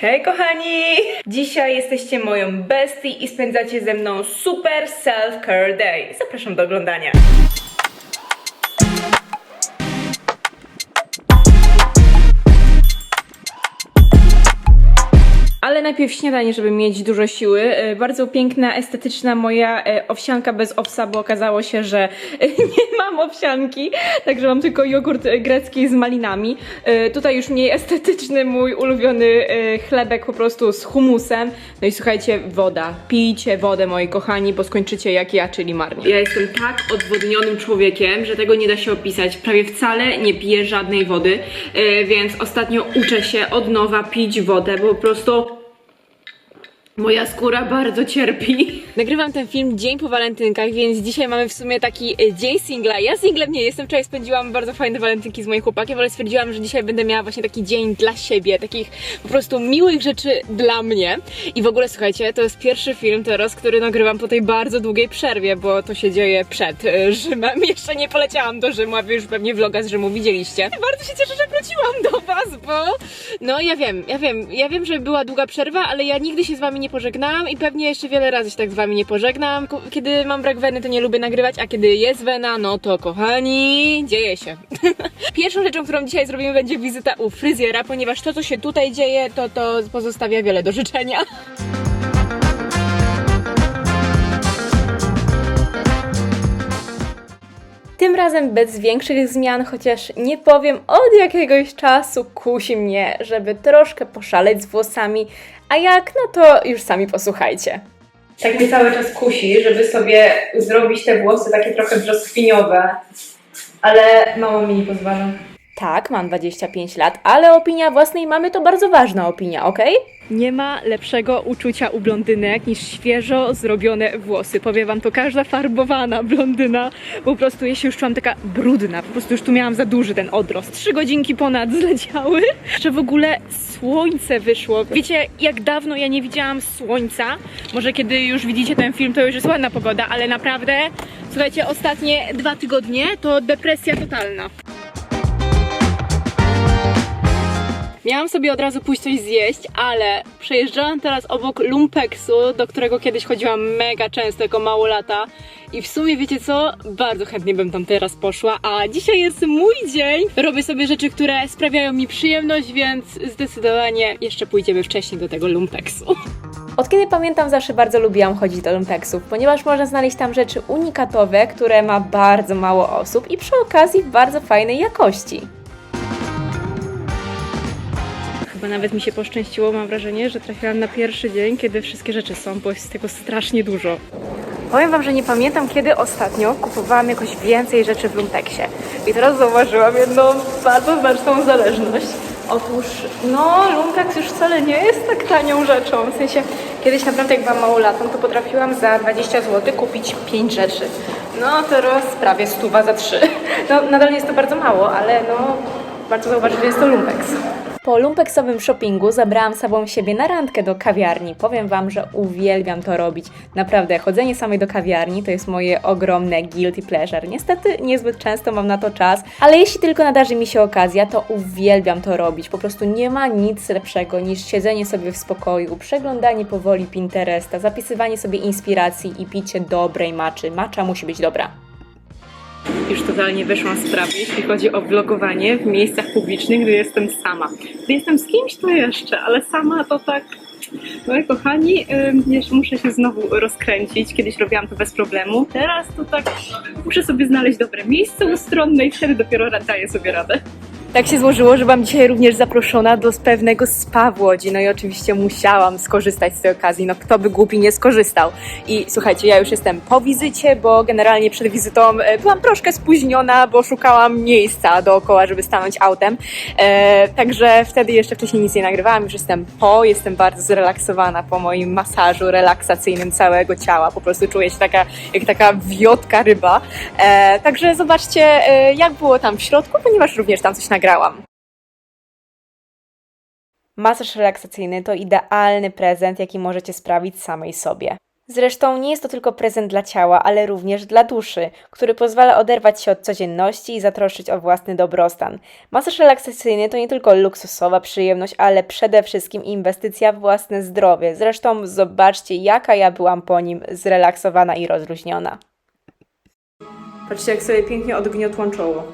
Hej kochani! Dzisiaj jesteście moją bestie i spędzacie ze mną super self-care day. Zapraszam do oglądania. Najpierw śniadanie, żeby mieć dużo siły. E, Bardzo piękna, estetyczna moja e, owsianka bez owsa, bo okazało się, że nie mam owsianki, także mam tylko jogurt grecki z malinami. E, Tutaj już mniej estetyczny mój ulubiony chlebek po prostu z humusem. No i słuchajcie, woda. Pijcie wodę, moi kochani, bo skończycie jak ja, czyli marnie. Ja jestem tak odwodnionym człowiekiem, że tego nie da się opisać. Prawie wcale nie piję żadnej wody, więc ostatnio uczę się od nowa pić wodę, bo po prostu Moja skóra bardzo cierpi. Nagrywam ten film dzień po walentynkach, więc dzisiaj mamy w sumie taki e, dzień singla. Ja singlem nie jestem, wczoraj spędziłam bardzo fajne walentynki z moim chłopakiem, ale stwierdziłam, że dzisiaj będę miała właśnie taki dzień dla siebie, takich po prostu miłych rzeczy dla mnie. I w ogóle słuchajcie, to jest pierwszy film teraz, który nagrywam po tej bardzo długiej przerwie, bo to się dzieje przed e, Rzymem. Jeszcze nie poleciałam do Rzymu, a wy już pewnie vloga z Rzymu widzieliście. Bardzo się cieszę, że wróciłam do was, bo no ja wiem, ja wiem, ja wiem, że była długa przerwa, ale ja nigdy się z wami nie pożegnałam i pewnie jeszcze wiele razy się tak z wami nie pożegnam. Kiedy mam brak weny, to nie lubię nagrywać, a kiedy jest wena, no to kochani, dzieje się. Pierwszą rzeczą, którą dzisiaj zrobimy, będzie wizyta u fryzjera, ponieważ to, co się tutaj dzieje, to to pozostawia wiele do życzenia. Tym razem bez większych zmian, chociaż nie powiem, od jakiegoś czasu kusi mnie, żeby troszkę poszaleć z włosami, a jak, no to już sami posłuchajcie. Tak mnie cały czas kusi, żeby sobie zrobić te włosy takie trochę brzoskwiniowe, ale mało mi nie pozwala. Tak, mam 25 lat, ale opinia własnej mamy to bardzo ważna opinia, ok? Nie ma lepszego uczucia u blondynek niż świeżo zrobione włosy. Powiem wam to każda farbowana blondyna. Po prostu ja się już czułam taka brudna. Po prostu już tu miałam za duży ten odrost. Trzy godzinki ponad zleciały. Że w ogóle słońce wyszło. Wiecie, jak dawno ja nie widziałam słońca. Może kiedy już widzicie ten film, to już jest ładna pogoda, ale naprawdę, słuchajcie, ostatnie dwa tygodnie to depresja totalna. Miałam sobie od razu pójść coś zjeść, ale przejeżdżałam teraz obok Lumpeksu, do którego kiedyś chodziłam mega często jako małolata i w sumie wiecie co, bardzo chętnie bym tam teraz poszła, a dzisiaj jest mój dzień. Robię sobie rzeczy, które sprawiają mi przyjemność, więc zdecydowanie jeszcze pójdziemy wcześniej do tego Lumpeksu. Od kiedy pamiętam, zawsze bardzo lubiłam chodzić do lumpeksów, ponieważ można znaleźć tam rzeczy unikatowe, które ma bardzo mało osób i przy okazji bardzo fajnej jakości. Chyba nawet mi się poszczęściło, mam wrażenie, że trafiłam na pierwszy dzień, kiedy wszystkie rzeczy są, bo jest tego strasznie dużo. Powiem Wam, że nie pamiętam, kiedy ostatnio kupowałam jakoś więcej rzeczy w Lumpeksie. I teraz zauważyłam jedną bardzo znaczną zależność. Otóż, no, Lumpex już wcale nie jest tak tanią rzeczą. W sensie, kiedyś naprawdę jak byłam małolatą, to potrafiłam za 20 zł kupić 5 rzeczy. No, teraz prawie stuwa za 3. No, nadal jest to bardzo mało, ale no, warto zauważyć, że jest to Lumpex. Po lumpeksowym shoppingu zabrałam sobą siebie na randkę do kawiarni. Powiem Wam, że uwielbiam to robić. Naprawdę, chodzenie samej do kawiarni to jest moje ogromne guilty pleasure. Niestety niezbyt często mam na to czas, ale jeśli tylko nadarzy mi się okazja, to uwielbiam to robić. Po prostu nie ma nic lepszego niż siedzenie sobie w spokoju, przeglądanie powoli Pinteresta, zapisywanie sobie inspiracji i picie dobrej maczy. Macza musi być dobra. Już totalnie wyszłam z prawy, jeśli chodzi o vlogowanie w miejscach publicznych, gdy jestem sama. Gdy jestem z kimś, to jeszcze, ale sama to tak. Moi kochani, ym, jeszcze muszę się znowu rozkręcić. Kiedyś robiłam to bez problemu. Teraz to tak muszę sobie znaleźć dobre miejsce ustronne i wtedy dopiero daję sobie radę. Tak się złożyło, że byłam dzisiaj również zaproszona do pewnego spa w Łodzi. No i oczywiście musiałam skorzystać z tej okazji. No kto by głupi nie skorzystał. I słuchajcie, ja już jestem po wizycie, bo generalnie przed wizytą e, byłam troszkę spóźniona, bo szukałam miejsca dookoła, żeby stanąć autem. E, także wtedy jeszcze wcześniej nic nie nagrywałam. Już jestem po, jestem bardzo zrelaksowana po moim masażu relaksacyjnym całego ciała. Po prostu czuję się taka, jak taka wiotka ryba. E, także zobaczcie, e, jak było tam w środku, ponieważ również tam coś nagrałam. Masaż relaksacyjny to idealny prezent, jaki możecie sprawić samej sobie. Zresztą nie jest to tylko prezent dla ciała, ale również dla duszy, który pozwala oderwać się od codzienności i zatroszczyć o własny dobrostan. Masaż relaksacyjny to nie tylko luksusowa przyjemność, ale przede wszystkim inwestycja w własne zdrowie. Zresztą zobaczcie, jaka ja byłam po nim zrelaksowana i rozluźniona. Patrzcie, jak sobie pięknie odgniotłam czoło.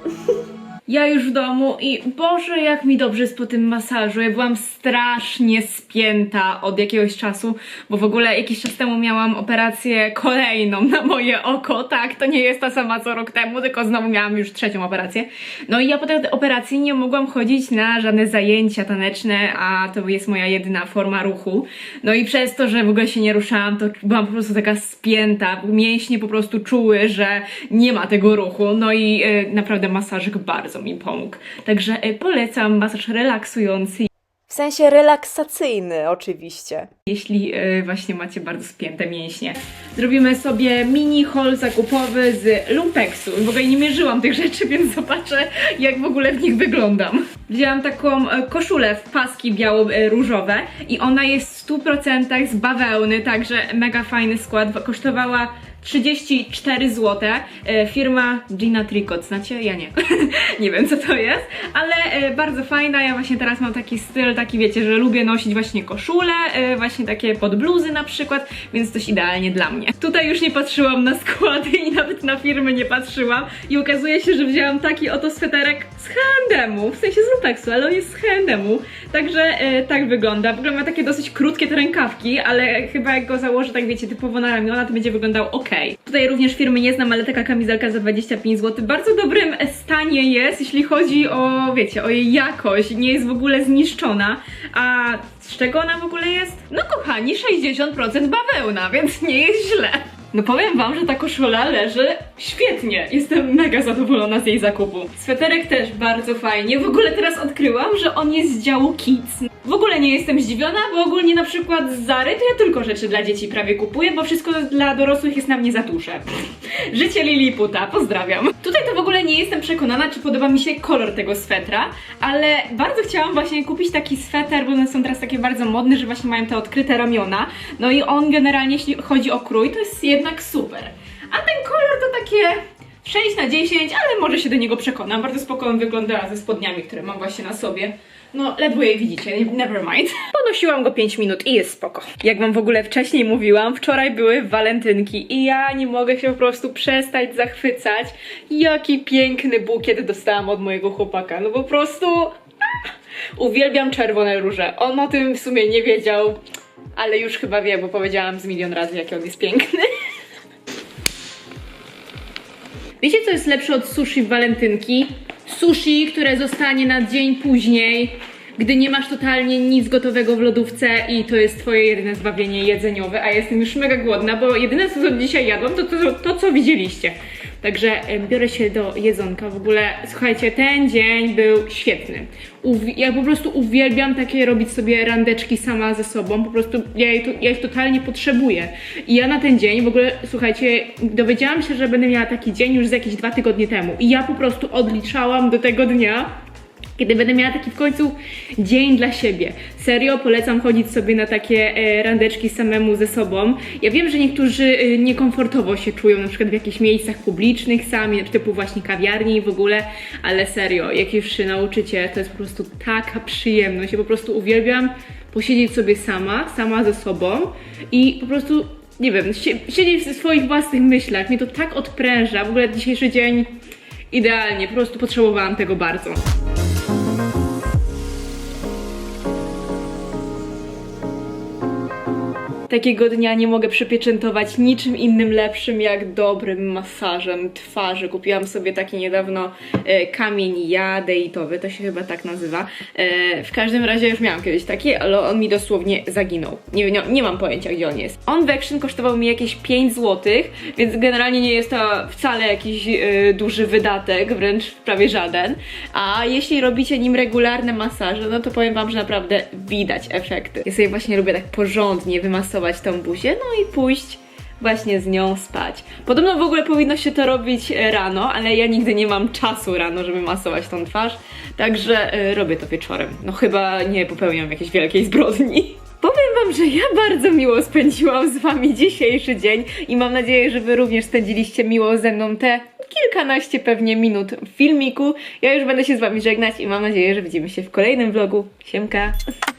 Ja już w domu i Boże, jak mi dobrze jest po tym masażu. Ja byłam strasznie spięta od jakiegoś czasu, bo w ogóle jakiś czas temu miałam operację kolejną na moje oko. Tak, to nie jest ta sama co rok temu, tylko znowu miałam już trzecią operację. No i ja po tej operacji nie mogłam chodzić na żadne zajęcia taneczne, a to jest moja jedyna forma ruchu. No i przez to, że w ogóle się nie ruszałam, to byłam po prostu taka spięta. Mięśnie po prostu czuły, że nie ma tego ruchu. No i e, naprawdę masażyk bardzo mi pomógł. Także e, polecam masaż relaksujący, W sensie relaksacyjny, oczywiście. jeśli e, właśnie macie bardzo spięte mięśnie. Zrobimy sobie mini haul zakupowy z Lumpeksu. W ogóle nie mierzyłam tych rzeczy, więc zobaczę, jak w ogóle w nich wyglądam. Wzięłam taką e, koszulę w paski biało-różowe i ona jest w 100% z bawełny, także mega fajny skład. Kosztowała 34 zł. E, firma Gina Tricot, znacie? Ja nie. nie wiem co to jest, ale e, bardzo fajna. Ja właśnie teraz mam taki styl, taki wiecie, że lubię nosić właśnie koszule, e, właśnie takie pod bluzy na przykład, więc coś idealnie dla mnie. Tutaj już nie patrzyłam na składy i nawet na firmy nie patrzyłam i okazuje się, że wzięłam taki oto sweterek z H&M-u, w sensie z Lupexu, ale on jest z H&M-u, także tak wygląda. W ogóle ma takie dosyć krótkie te rękawki, ale chyba jak go założę tak wiecie, typowo na ramiona, to będzie wyglądał ok. Tutaj również firmy nie znam, ale taka kamizelka za 25 zł w bardzo dobrym stanie jest, jeśli chodzi o, wiecie, o jej jakość, nie jest w ogóle zniszczona, a z czego ona w ogóle jest? No kochani, 60% bawełna, więc nie jest źle. No powiem wam, że ta koszula leży świetnie. Jestem mega zadowolona z jej zakupu. Sweterek też bardzo fajnie. W ogóle teraz odkryłam, że on jest z działu Kids. W ogóle nie jestem zdziwiona, bo ogólnie na przykład z Zary to ja tylko rzeczy dla dzieci prawie kupuję, bo wszystko dla dorosłych jest na mnie za duże. Życie Liliputa, pozdrawiam. Tutaj to w ogóle nie jestem przekonana, czy podoba mi się kolor tego swetra, ale bardzo chciałam właśnie kupić taki sweter, bo one są teraz takie bardzo modne, że właśnie mają te odkryte ramiona. No i on generalnie, jeśli chodzi o krój, to jest jednak super. A ten kolor to takie 6 na 10, ale może się do niego przekonam. Bardzo spoko on wygląda ze spodniami, które mam właśnie na sobie. No, ledwo je widzicie, never mind. Ponosiłam go 5 minut i jest spoko. Jak wam w ogóle wcześniej mówiłam, wczoraj były walentynki i ja nie mogę się po prostu przestać zachwycać, jaki piękny bukiet dostałam od mojego chłopaka. No po prostu... Uwielbiam czerwone róże. On o tym w sumie nie wiedział, ale już chyba wie, bo powiedziałam z milion razy, jaki on jest piękny. Wiecie, co jest lepsze od sushi w walentynki? Sushi, które zostanie na dzień później, gdy nie masz totalnie nic gotowego w lodówce i to jest twoje jedyne zbawienie jedzeniowe, a jestem już mega głodna, bo jedyne co dzisiaj jadłam to to, to co widzieliście. Także biorę się do jedzonka. W ogóle, słuchajcie, ten dzień był świetny. Uwi- ja po prostu uwielbiam takie robić sobie randeczki sama ze sobą. Po prostu ja, tu- ja ich totalnie potrzebuję. I ja na ten dzień, w ogóle, słuchajcie, dowiedziałam się, że będę miała taki dzień już z jakieś dwa tygodnie temu. I ja po prostu odliczałam do tego dnia kiedy będę miała taki w końcu dzień dla siebie. Serio polecam chodzić sobie na takie e, randeczki samemu ze sobą. Ja wiem, że niektórzy e, niekomfortowo się czują na przykład w jakichś miejscach publicznych sami, typu właśnie kawiarni i w ogóle, ale serio, jak już się nauczycie, to jest po prostu taka przyjemność. Ja po prostu uwielbiam posiedzieć sobie sama, sama ze sobą i po prostu nie wiem, sie- siedzieć w swoich własnych myślach. Mnie to tak odpręża. W ogóle dzisiejszy dzień idealnie, po prostu potrzebowałam tego bardzo. Takiego dnia nie mogę przypieczętować niczym innym lepszym jak dobrym masażem twarzy. Kupiłam sobie taki niedawno e, kamień jadeitowy, to się chyba tak nazywa. E, w każdym razie już miałam kiedyś taki, ale on mi dosłownie zaginął. Nie, nie, nie mam pojęcia gdzie on jest. On w Action kosztował mi jakieś 5 zł, więc generalnie nie jest to wcale jakiś e, duży wydatek, wręcz prawie żaden. A jeśli robicie nim regularne masaże, no to powiem wam, że naprawdę widać efekty. Ja sobie właśnie lubię tak porządnie wymasować tą buzię, no i pójść właśnie z nią spać. Podobno w ogóle powinno się to robić e, rano, ale ja nigdy nie mam czasu rano, żeby masować tą twarz, także e, robię to wieczorem. No chyba nie popełniam jakiejś wielkiej zbrodni. Powiem Wam, że ja bardzo miło spędziłam z Wami dzisiejszy dzień i mam nadzieję, że Wy również spędziliście miło ze mną te kilkanaście pewnie minut w filmiku. Ja już będę się z Wami żegnać i mam nadzieję, że widzimy się w kolejnym vlogu. Siemka!